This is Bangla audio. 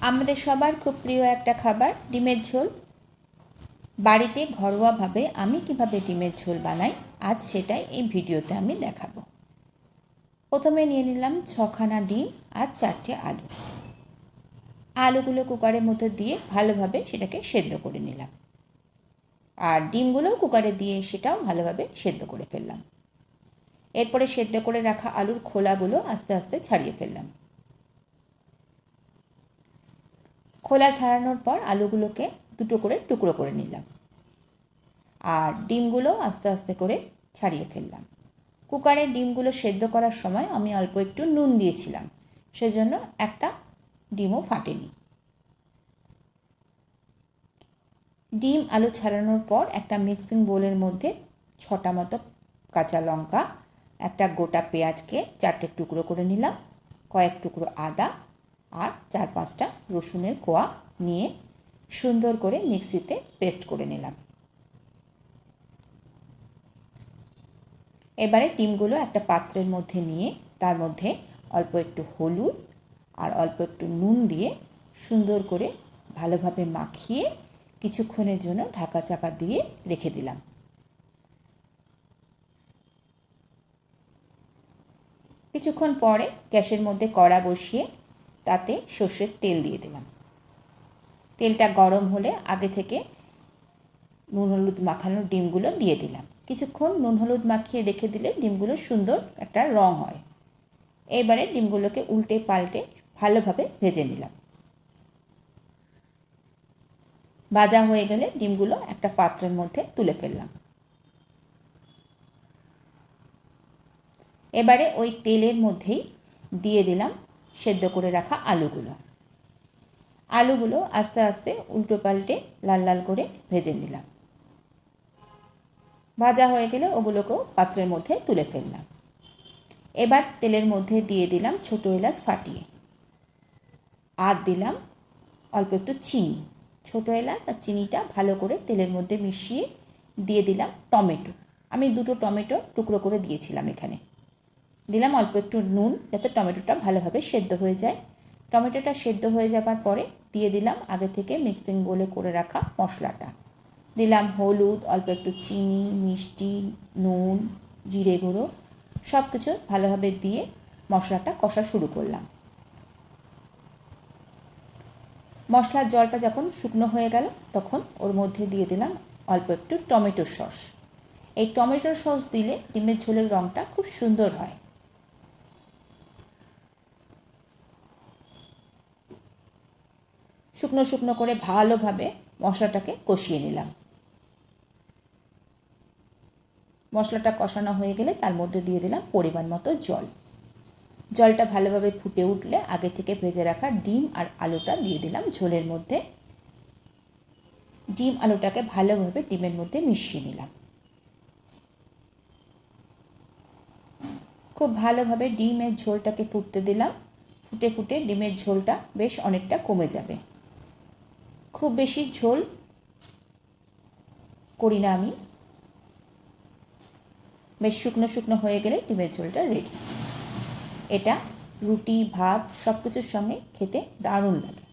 আমাদের সবার খুব প্রিয় একটা খাবার, ডিমের ঝোল। বাড়িতে ঘরোয়াভাবে আমি কীভাবে ডিমের ঝোল বানাই, আজ সেটাই এই ভিডিওতে আমি দেখাবো। প্রথমে নিয়ে নিলাম ছখানা ডিম আর চারটে আলু। আলুগুলো কুকারের মধ্যে দিয়ে ভালোভাবে সেটাকে সেদ্ধ করে নিলাম। আর ডিমগুলোও কুকারে দিয়ে সেটাও ভালোভাবে সেদ্ধ করে ফেললাম। এরপরে সেদ্ধ করে রাখা আলুর খোলাগুলো আস্তে আস্তে ছাড়িয়ে ফেললাম। খোলা ছাড়ানোর পর আলুগুলোকে দুটো করে টুকরো করে নিলাম। আর ডিমগুলো আস্তে আস্তে করে ছাড়িয়ে ফেললাম। কুকারের ডিমগুলো সেদ্ধ করার সময় আমি অল্প একটু নুন দিয়েছিলাম, সেজন্য একটা ডিমও ফাটেনি। ডিম আলু ছাড়ানোর পর একটা মিক্সিং বোলের মধ্যে ছটা মতো কাঁচা লঙ্কা, একটা গোটা পেঁয়াজকে চারটে টুকরো করে নিলাম, কয়েক টুকরো আদা আর চার পাঁচটা রসুনের কোয়া নিয়ে সুন্দর করে মিক্সিতে পেস্ট করে নিলাম। এবারে ডিমগুলো একটা পাত্রের মধ্যে নিয়ে তার মধ্যে অল্প একটু হলুদ আর অল্প একটু নুন দিয়ে সুন্দর করে ভালোভাবে মাখিয়ে কিছুক্ষণের জন্য ঢাকা চাপা দিয়ে রেখে দিলাম। কিছুক্ষণ পরে গ্যাসের মধ্যে কড়া বসিয়ে তাতে সর্ষের তেল দিয়ে দিলাম। তেলটা গরম হলে আগে থেকে নুন হলুদ মাখানো ডিমগুলো দিয়ে দিলাম। কিছুক্ষণ নুন হলুদ মাখিয়ে রেখে দিলে ডিমগুলো সুন্দর একটা রং হয়। এবারে ডিমগুলোকে উল্টে পাল্টে ভালোভাবে ভেজে নিলাম। ভাজা হয়ে গেলে ডিমগুলো একটা পাত্রের মধ্যে তুলে ফেললাম। এবারে ওই তেলের মধ্যেই দিয়ে দিলাম সেদ্ধ করে রাখা আলুগুলো। আলুগুলো আস্তে আস্তে উল্টো পাল্টে লাল লাল করে ভেজে নিলাম। ভাজা হয়ে গেলে ওগুলোকেও পাত্রের মধ্যে তুলে ফেললাম। এবার তেলের মধ্যে দিয়ে দিলাম ছোটো এলাচ ফাটিয়ে। আর দিলাম অল্প একটু চিনি। ছোটো এলাচ আর চিনিটা ভালো করে তেলের মধ্যে মিশিয়ে দিয়ে দিলাম টমেটো। আমি দুটো টমেটো টুকরো করে দিয়েছিলাম এখানে। দিলাম অল্প একটু নুন যাতে টমেটোটা ভালোভাবে সেদ্ধ হয়ে যায়। টমেটোটা সেদ্ধ হয়ে যাবার পরে দিয়ে দিলাম আগে থেকে মিক্সিং বলে করে রাখা মশলাটা। দিলাম হলুদ, অল্প একটু চিনি, মিষ্টি, নুন, জিরে গুঁড়ো সব কিছু ভালোভাবে দিয়ে মশলাটা কষা শুরু করলাম। মশলার জলটা যখন শুকনো হয়ে গেল তখন ওর মধ্যে দিয়ে দিলাম অল্প একটু টমেটোর সস। এই টমেটোর সস দিলে ডিমের ঝোলের রঙটা খুব সুন্দর হয়। শুকনো শুকনো করে ভালোভাবে মশলাটাকে কষিয়ে নিলাম। মশলাটা কষানো হয়ে গেলে তার মধ্যে দিয়ে দিলাম পরিমাণ মতো জল। জলটা ভালোভাবে ফুটে উঠলে আগে থেকে ভেজে রাখা ডিম আর আলুটা দিয়ে দিলাম ঝোলের মধ্যে। ডিম আলুটাকে ভালোভাবে ডিমের মধ্যে মিশিয়ে নিলাম। খুব ভালোভাবে ডিমের ঝোলটাকে ফুটতে দিলাম। ফুটে ফুটে ডিমের ঝোলটা বেশ অনেকটা কমে যাবে। খুব বেশি ঝোল করি না আমি। বেশ শুকনো শুকনো হয়ে গেলে ডিমের ঝোলটা রেডি এটা রুটি, ভাত সব কিছুর সঙ্গে খেতে দারুণ লাগে।